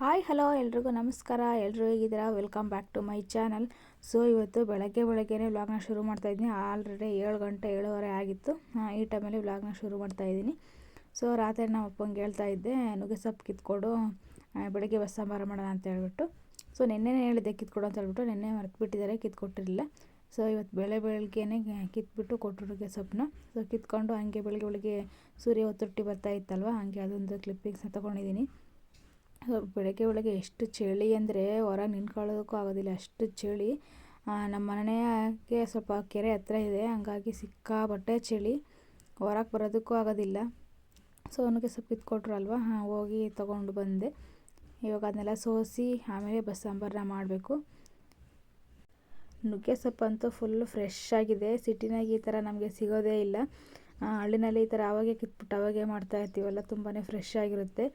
Hi, hello, ಎಲ್ರಿಗೂ ನಮಸ್ಕಾರ. ಎಲ್ಲರೂ ಹೇಗಿದ್ದೀರಾ? Welcome back to my channel so ಇವತ್ತು ಬೆಳಗ್ಗೆ ಬೆಳಗ್ಗೆನೇ ವ್ಲಾಗ್ನ ಶುರು ಮಾಡ್ತಾಯಿದ್ದೀನಿ ಆಲ್ರೆಡಿ ಏಳು ಗಂಟೆ ಏಳುವರೆ ಆಗಿತ್ತು. ಈ ಟೈಮಲ್ಲಿ ವ್ಲಾಗ್ನ ಶುರು ಮಾಡ್ತಾಯಿದ್ದೀನಿ ಸೊ ರಾತ್ರಿ ನಮ್ಮ ಅಪ್ಪಂಗೆ ಹೇಳ್ತಾ ಇದ್ದೆ, ನುಗ್ಗೆ ಸೊಪ್ಪು ಕಿತ್ಕೊಡು ಬೆಳಗ್ಗೆ ಬಸ್ ಸಾಂಬಾರು ಮಾಡೋಣ ಅಂತ ಹೇಳ್ಬಿಟ್ಟು. ಸೊ ನಿನ್ನೆನೇ ಹೇಳಿದ್ದೆ ಕಿತ್ಕೊಡು ಅಂತ ಹೇಳ್ಬಿಟ್ಟು, ನಿನ್ನೆ ಮರ್ತುಬಿಟ್ಟಿದ್ದಾರೆ ಕಿತ್ಕೊಟ್ಟಿರಲಿಲ್ಲ. ಸೊ ಇವತ್ತು ಬೆಳೆ ಬೆಳಗ್ಗೆನೇ ಕಿತ್ಬಿಟ್ಟು ಕೊಟ್ಟರು ನುಗ್ಗೆ ಸೊಪ್ಪನ್ನ. ಸೊ ಕಿತ್ಕೊಂಡು ಹಂಗೆ ಬೆಳಗ್ಗೆ ಬೆಳಗ್ಗೆ ಸೂರ್ಯ ಒತ್ತೊಟ್ಟಿ ಬರ್ತಾ ಇತ್ತಲ್ವ? ಹಂಗೆ ಅದೊಂದು ಕ್ಲಿಪ್ಪಿಂಗ್ಸ್ನ ತೊಗೊಂಡಿದ್ದೀನಿ. ಬೆಳಗ್ಗೆ ಒಳಗೆ ಎಷ್ಟು ಚಳಿ ಅಂದರೆ ಹೊರಗೆ ನಿಂತ್ಕೊಳ್ಳೋದಕ್ಕೂ ಆಗೋದಿಲ್ಲ, ಅಷ್ಟು ಚಳಿ. ನಮ್ಮ ಮನೆಗೆ ಸ್ವಲ್ಪ ಕೆರೆ ಹತ್ರ ಇದೆ, ಹಂಗಾಗಿ ಸಿಕ್ಕಾಪಟ್ಟೆ ಚಳಿ. ಹೊರಗೆ ಬರೋದಕ್ಕೂ ಆಗೋದಿಲ್ಲ. ಸೊ ಅವನಿಗೆ ಸ್ವಲ್ಪ ಕಿತ್ಕೊಟ್ರಲ್ವ ಹಾಂ, ಹೋಗಿ ತೊಗೊಂಡು ಬಂದೆ. ಇವಾಗ ಅದನ್ನೆಲ್ಲ ಸೋಸಿ ಆಮೇಲೆ ಬಸ್ ಸಾಂಬಾರನ್ನ ಮಾಡಬೇಕು. ನುಗ್ಗೆ ಸೊಪ್ಪಂತೂ ಫುಲ್ ಫ್ರೆಶ್ ಆಗಿದೆ. ಸಿಟಿನಾಗ ಈ ಥರ ನಮಗೆ ಸಿಗೋದೇ ಇಲ್ಲ. ಹಳ್ಳಿನಲ್ಲಿ ಈ ಥರ ಅವಾಗೆ ಕಿತ್ಬಿಟ್ಟು ಅವಾಗೆ ಮಾಡ್ತಾ ಇರ್ತೀವಲ್ಲ ತುಂಬಾ ಫ್ರೆಶ್ ಆಗಿರುತ್ತೆ.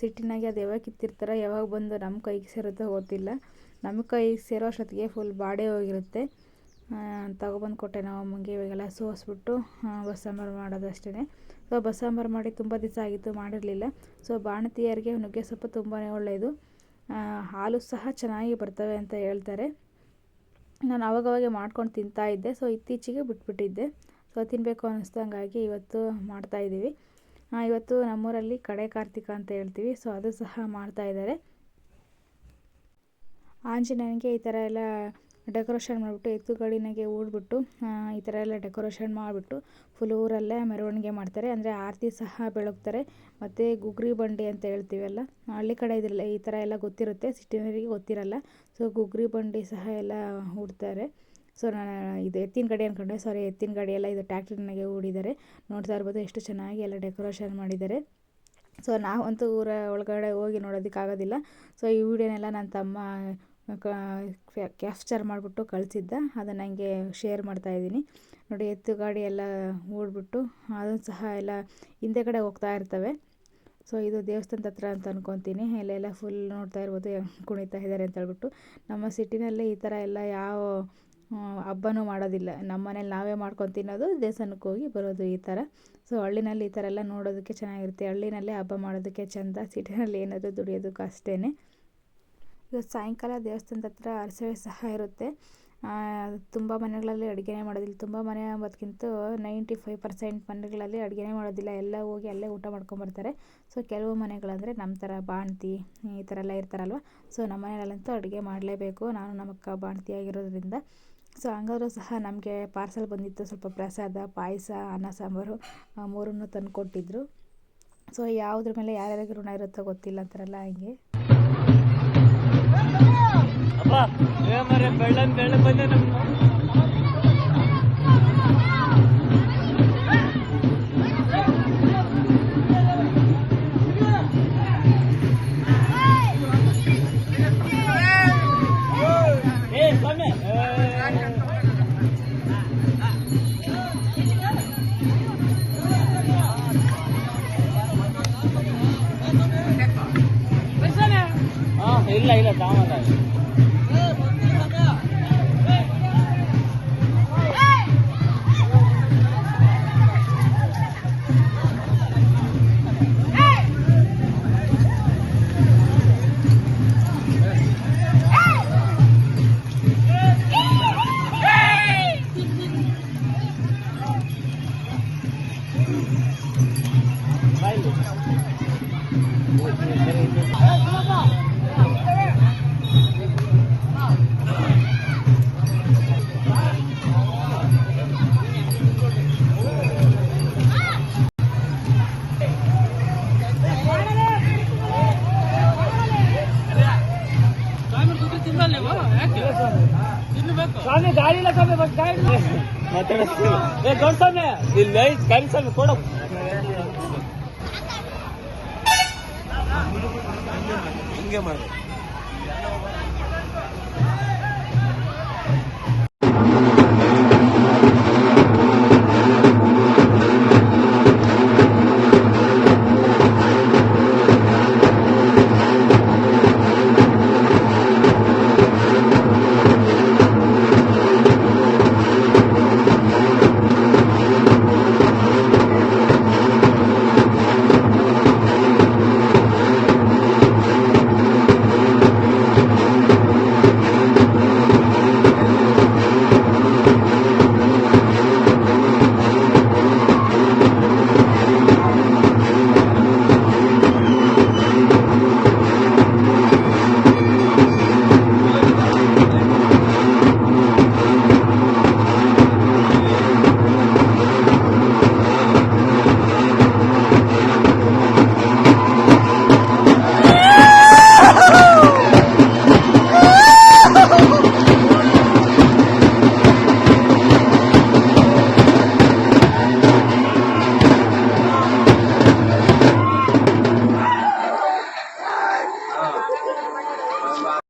ಸಿಟಿನಾಗೆ ಅದು ಯಾವಾಗ ಕಿತ್ತಿರ್ತಾರೆ, ಯಾವಾಗ ಬಂದು ನಮ್ಮ ಕೈಗೆ ಸೇರುತ್ತೋ ಗೊತ್ತಿಲ್ಲ. ನಮ್ಮ ಕೈಗೆ ಸೇರೋ ಅಷ್ಟೊತ್ತಿಗೆ ಫುಲ್ ಬಾಡೇ ಹೋಗಿರುತ್ತೆ. ತಗೊಬಂದು ಕೊಟ್ಟೆ ನಾವು ಅಮ್ಮಂಗೆ, ಇವಾಗೆಲ್ಲ ಸೋಸ್ಬಿಟ್ಟು ಬಸ್ಸಾಂಬಾರು ಮಾಡೋದು ಅಷ್ಟೇ ಸೊ ಬಸ್ಸಾಂಬಾರು ಮಾಡಿ ತುಂಬ ದಿವಸ ಆಗಿತ್ತು, ಮಾಡಿರಲಿಲ್ಲ. ಸೊ ಬಾಣತಿಯರಿಗೆ ನುಗ್ಗೆ ಸೊಪ್ಪು ತುಂಬಾ ಒಳ್ಳೆಯದು ಹಾಲು ಸಹ ಚೆನ್ನಾಗಿ ಬರ್ತವೆ ಅಂತ ಹೇಳ್ತಾರೆ. ನಾನು ಅವಾಗವಾಗೆ ಮಾಡ್ಕೊಂಡು ತಿಂತಾ ಇದ್ದೆ. ಸೊ ಇತ್ತೀಚೆಗೆ ಬಿಟ್ಬಿಟ್ಟಿದ್ದೆ. ಸೊ ತಿನ್ನಬೇಕು ಅನ್ನಿಸ್ದಂಗಾಗಿ ಇವತ್ತು ಮಾಡ್ತಾಯಿದ್ದೀವಿ ಇವತ್ತು ನಮ್ಮೂರಲ್ಲಿ ಕಡೆ ಕಾರ್ತಿಕ ಅಂತ ಹೇಳ್ತೀವಿ ಸೊ ಅದು ಸಹ ಮಾಡ್ತಾ ಇದ್ದಾರೆ. ಆಂಜನೇಯನಿಗೆ ಈ ಥರ ಎಲ್ಲ ಡೆಕೋರೇಷನ್ ಮಾಡಿಬಿಟ್ಟು, ಎತ್ತುಗಳಿನಾಗೆ ಊಡ್ಬಿಟ್ಟು ಈ ಥರ ಎಲ್ಲ ಡೆಕೋರೇಷನ್ ಮಾಡಿಬಿಟ್ಟು ಫುಲ್ ಊರಲ್ಲೇ ಮೆರವಣಿಗೆ ಮಾಡ್ತಾರೆ. ಅಂದರೆ ಆರತಿ ಸಹ ಬೆಳಗ್ತಾರೆ, ಮತ್ತು ಗುಗ್ರಿ ಬಂಡಿ ಅಂತ ಹೇಳ್ತೀವಲ್ಲ, ಹಳ್ಳಿ ಕಡೆ ಇದಿಲ್ಲ ಈ ಥರ ಎಲ್ಲ ಗೊತ್ತಿರುತ್ತೆ ಸಿಟಿನವರಿಗೆ ಗೊತ್ತಿರಲ್ಲ. ಸೊ ಗುಗ್ರಿ ಬಂಡಿ ಸಹ ಎಲ್ಲ ಹೂಡ್ತಾರೆ ಸೊ ನಾನು ಇದು ಎತ್ತಿನ ಗಾಡಿ ಅಂದ್ಕೊಂಡೆ ಸಾರಿ ಎತ್ತಿನ ಗಾಡಿ ಎಲ್ಲ ಇದು ಟ್ಯಾಕ್ಟ್ರಿನಾಗೆ ಹೂಡಿದ್ದಾರೆ ನೋಡ್ತಾ ಇರ್ಬೋದು ಎಷ್ಟು ಚೆನ್ನಾಗಿ ಎಲ್ಲ ಡೆಕೋರೇಷನ್ ಮಾಡಿದ್ದಾರೆ. ಸೊ ನಾವಂತೂ ಊರ ಒಳಗಡೆ ಹೋಗಿ ನೋಡೋದಕ್ಕಾಗೋದಿಲ್ಲ. ಸೊ ಈ ವಿಡಿಯೋನೆಲ್ಲ ನನ್ನ ತಮ್ಮ ಕ್ಯಾಪ್ಚರ್ ಮಾಡಿಬಿಟ್ಟು ಕಳಿಸಿದ್ದ. ಅದನ್ನು ನನಗೆ ಶೇರ್ ಮಾಡ್ತಾಯಿದ್ದೀನಿ ನೋಡಿ, ಎತ್ತು ಗಾಡಿ ಎಲ್ಲ ಓಡ್ಬಿಟ್ಟು ಅದನ್ನು ಸಹ ಎಲ್ಲ ಹಿಂದೆ ಕಡೆ ಹೋಗ್ತಾ ಇರ್ತವೆ. ಸೊ ಇದು ದೇವಸ್ಥಾನದ ಹತ್ರ ಅಂತ ಅನ್ಕೊತೀನಿ. ಇಲ್ಲೆಲ್ಲ ಫುಲ್ ನೋಡ್ತಾ ಇರ್ಬೋದು, ಕುಣಿತಾ ಇದ್ದಾರೆ ಅಂತ ಹೇಳ್ಬಿಟ್ಟು. ನಮ್ಮ ಸಿಟಿನಲ್ಲಿ ಈ ಥರ ಎಲ್ಲ ಯಾವ ಹಬ್ಬನೂ ಮಾಡೋದಿಲ್ಲ. ನಮ್ಮ ಮನೇಲಿ ನಾವೇ ಮಾಡ್ಕೊಂಡು ತಿನ್ನೋದು ದೇವಸ್ಥಾನಕ್ಕೆ ಹೋಗಿ ಬರೋದು ಈ ಥರ. ಸೊ ಹಳ್ಳಿನಲ್ಲಿ ಈ ಥರ ಎಲ್ಲ ನೋಡೋದಕ್ಕೆ ಚೆನ್ನಾಗಿರುತ್ತೆ. ಹಳ್ಳಿನಲ್ಲೇ ಹಬ್ಬ ಮಾಡೋದಕ್ಕೆ ಚೆಂದ, ಸಿಟಿನಲ್ಲಿ ಏನಾದರೂ ದುಡಿಯೋದಕ್ಕೆ ಅಷ್ಟೇ ಇವತ್ತು ಸಾಯಂಕಾಲ ದೇವಸ್ಥಾನದ ಹತ್ರ ಅರಸವೆ ಸಹ ಇರುತ್ತೆ. ತುಂಬ ಮನೆಗಳಲ್ಲಿ ಅಡುಗೆನೇ ಮಾಡೋದಿಲ್ಲ. ತುಂಬ ಮನೆ ಅಂಬೋದಕ್ಕಿಂತ ನೈಂಟಿ ಫೈವ್ ಪರ್ಸೆಂಟ್ ಮನೆಗಳಲ್ಲಿ ಅಡುಗೆನೇ ಮಾಡೋದಿಲ್ಲ. ಎಲ್ಲ ಹೋಗಿ ಅಲ್ಲೇ ಊಟ ಮಾಡ್ಕೊಂಬರ್ತಾರೆ ಸೊ ಕೆಲವು ಮನೆಗಳಂದರೆ ನಮ್ಮ ಥರ ಬಾಣ್ತಿ, ಈ ಥರ ಎಲ್ಲ ಇರ್ತಾರಲ್ವ? ಸೊ ನಮ್ಮ ಮನೆಯಲ್ಲಂತೂ ಅಡುಗೆ ಮಾಡಲೇಬೇಕು. ನಾನು ನಮ್ಮ ಅಕ್ಕ ಬಾಣ್ತಿ ಆಗಿರೋದ್ರಿಂದ ಸೊ ಹಂಗಾದ್ರೂ ಸಹ ನಮಗೆ ಪಾರ್ಸಲ್ ಬಂದಿತ್ತು. ಸ್ವಲ್ಪ ಪ್ರಸಾದ, ಪಾಯಸ, ಅನ್ನ, ಸಾಂಬಾರು ಮೂರನ್ನು ತಂದು ಕೊಟ್ಟಿದ್ರು. ಸೊ ಯಾವುದ್ರ ಮೇಲೆ ಯಾರ್ಯಾರಿಗೆ ಋಣ ಇರುತ್ತೋ ಗೊತ್ತಿಲ್ಲ ಅಂತಾರಲ್ಲ ಹಂಗೆ. ಬೆಳ್ಳ ಇಲ್ಲ ಇಲ್ಲ ತಾಮಲ್ಲ ಸ್ವಾಮಿ ಗಾಡಿ ಇಲ್ಲ ಇಲ್ಲಿ ಗಾಡಿ ಸ್ವಾಮಿ ಕೊಡು. ಹಿಂಗೆ ಮಾಡಿ.